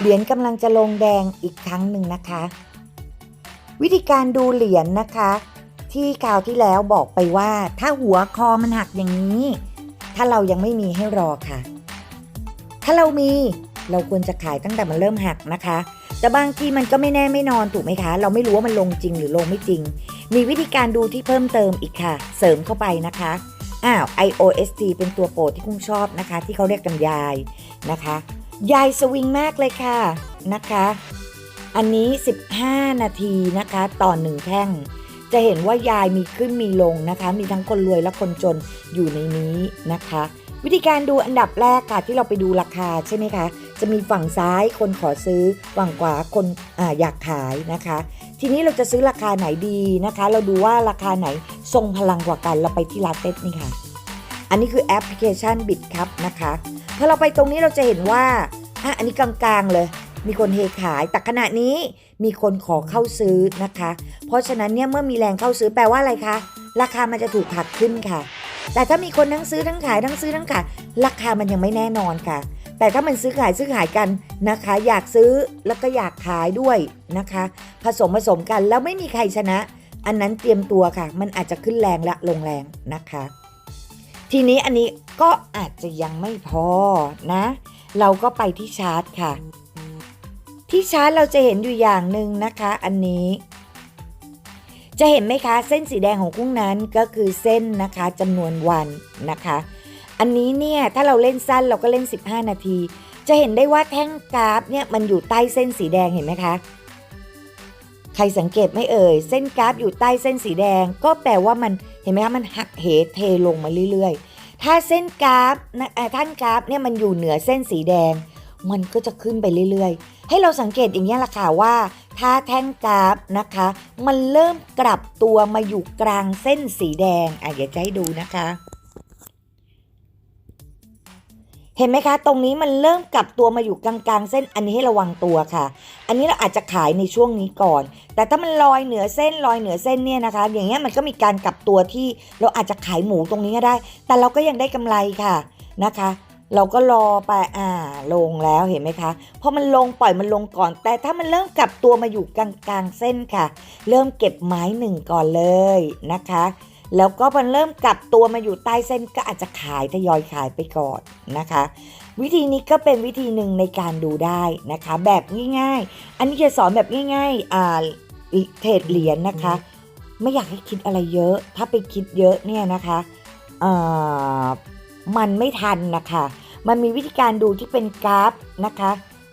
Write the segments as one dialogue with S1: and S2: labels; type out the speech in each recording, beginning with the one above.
S1: เหรียญกำลังจะลงแดงอีกครั้งหนึ่งนะคะ วิธีการดูเหรียญนะคะ ที่คราวที่แล้วบอกไปว่าถ้าหัวคอมันหักอย่างนี้ ถ้าเรายังไม่มีให้รอค่ะ ถ้าเรามีเราควรจะขายตั้งแต่มันเริ่มหักนะคะ แต่บางทีมันก็ไม่แน่ไม่นอนถูกไหมคะ เราไม่รู้ว่ามันลงจริงหรือลงไม่จริง มีวิธีการดูที่เพิ่มเติมอีกค่ะ เสริมเข้าไปนะคะ อ้าว IOST เป็นตัวโปรดที่กุ้งชอบนะคะ ที่เขาเรียกกันยายนะคะ ยายสวิงมากเลยค่ะนะคะ อันนี้ 15 นาทีนะคะต่อหนึ่งแท่ง จะเห็นว่ายายมีขึ้นมีลงนะคะ มีทั้งคนรวยและคนจนอยู่ในนี้นะคะ วิธีการดูอันดับแรกค่ะที่เราไปดูราคาใช่ไหมคะ จะมีฝั่งซ้ายคนขอซื้อ ฝั่งขวาคนอาอยากขายนะคะ ทีนี้เราจะซื้อราคาไหนดีนะคะ เราดูว่าราคาไหน ทรงพลังกว่ากันเราไปที่ลาเต็นี่ค่ะ อันนี้คือแอปพลิเคชันบิตครับนะคะพอเราไปตรงนี้เราจะเห็นว่าอะอันนี้กลางๆเลยมีคนเทขาย แต่ขณะนี้มีคนขอเข้าซื้อนะคะ เพราะฉะนั้นเนี่ยเมื่อมีแรงเข้าซื้อแปลว่าอะไรคะ ราคามันจะถูกผลักขึ้นค่ะ แต่ถ้ามีคนทั้งซื้อทั้งขายทั้งซื้อทั้งขายราคามันยังไม่แน่นอนค่ะ แต่ถ้ามันซื้อขายซื้อขายกันนะคะ อยากซื้อแล้วก็อยากขายด้วยนะคะ ผสมผสมกันแล้วไม่มีใครชนะ อันนั้นเตรียมตัวค่ะ มันอาจจะขึ้นแรงและลงแรงนะคะ ทีนี้อันนี้ก็อาจจะยังไม่พอนะ เราก็ไปที่ชาร์ตค่ะ ที่ชาร์ตเราจะเห็นอยู่อย่างหนึ่งนะคะ อันนี้ จะเห็นไหมคะเส้นสีแดงของกุ้งนั้นก็คือเส้นนะคะจำนวนวันนะคะ อันนี้เนี่ยถ้าเราเล่นสั้นเราก็เล่น 15 นาที จะเห็นได้ว่าแท่งกราฟเนี่ยมันอยู่ใต้เส้นสีแดงเห็นไหมคะ รสังเกตไหม่เอ่ย เส้นกราฟอยู่ใต้เส้นสีแดง ก็แปลว่ามันเห็นไหมคะมันหักเหเทลงมาเรื่อยๆ ถ้าเส้นกราฟนะท่านกราฟเนี่ยมันอยู่เหนือเส้นสีแดง มันก็จะขึ้นไปเรื่อยๆ ให้เราสังเกตอย่างนี้ละค่ะว่า ถ้าแท่งกราฟนะคะ มันเริ่มกลับตัวมาอยู่กลางเส้นสีแดงอะเดี๋ยวจะให้ดูนะคะ เห็นไหมคะ ตรงนี้มันเริ่มกลับตัวมาอยู่กลางๆ เส้นอันนี้ให้ระวังตัวค่ะ อันนี้เราอาจจะขายในช่วงนี้ก่อน แต่ถ้ามันลอยเหนือเส้นลอยเหนือเส้นเนี่ยนะคะ อย่างเงี้ยมันก็มีการกลับตัวที่เราอาจจะขายหมูตรงนี้ก็ได้ แต่เราก็ยังได้กำไรค่ะนะคะ เราก็รอไปอ่าลงแล้วเห็นไหมคะพอมันลงปล่อยมันลงก่อน แต่ถ้ามันเริ่มกลับตัวมาอยู่กลางๆเส้นค่ะ เริ่มเก็บไม้หนึ่งก่อนเลยนะคะ แล้วก็มันเริ่มกลับตัวมาอยู่ใต้เส้นก็อาจจะขายทยอยขายไปก่อนนะคะ วิธีนี้ก็เป็นวิธีหนึ่งในการดูได้นะคะ แบบง่ายๆ อันนี้จะสอนแบบง่ายๆอ่าเทรดเหรียญนะคะ ไม่อยากให้คิดอะไรเยอะ ถ้าไปคิดเยอะเนี่ยนะคะอ่ามันไม่ทันนะคะ มันมีวิธีการดูที่เป็นกราฟนะคะ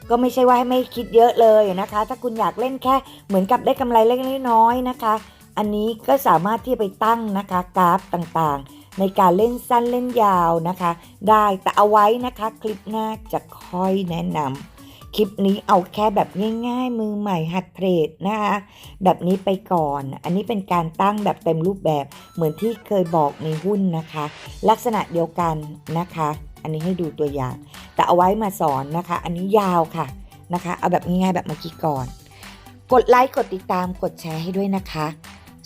S1: ก็ไม่ใช่ว่าให้ไม่คิดเยอะเลยนะคะ ถ้าคุณอยากเล่นแค่เหมือนกับได้กำไรเล็กๆน้อยนะคะ อันนี้ก็สามารถที่จะไปตั้งนะคะกราฟต่างๆ ในการเล่นสั้นเล่นยาวนะคะ ได้แต่เอาไว้นะคะคลิปหน้าจะค่อยแนะนำคลิปนี้เอาแค่แบบง่ายๆ มือใหม่หัดเทรดนะคะแบบนี้ไปก่อน อันนี้เป็นการตั้งแบบเต็มรูปแบบเหมือนที่เคยบอกในหุ้นนะคะ ลักษณะเดียวกันนะคะ อันนี้ให้ดูตัวอย่าง แต่เอาไว้มาสอนนะคะ อันนี้ยาวค่ะนะคะ เอาแบบง่ายๆแบบเมื่อกี้ก่อน กดไลค์กดติดตามกดแชร์ให้ด้วยนะคะ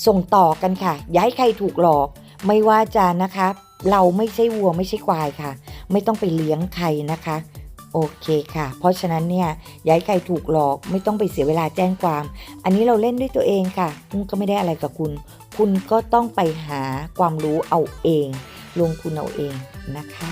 S1: ส่งต่อกันค่ะ อย่าให้ใครถูกหลอก ไม่ว่าจะนะคะ เราไม่ใช่วัวไม่ใช่ควายค่ะ ไม่ต้องไปเลี้ยงใครนะคะโอเคค่ะ เพราะฉะนั้นเนี่ยย่าให้ใครถูกหลอกไม่ต้องไปเสียเวลาแจ้งความ อันนี้เราเล่นด้วยตัวเองค่ะคุณก็ไม่ได้อะไรกับคุณ คุณก็ต้องไปหาความรู้เอาเอง ลงทุนเอาเองนะคะ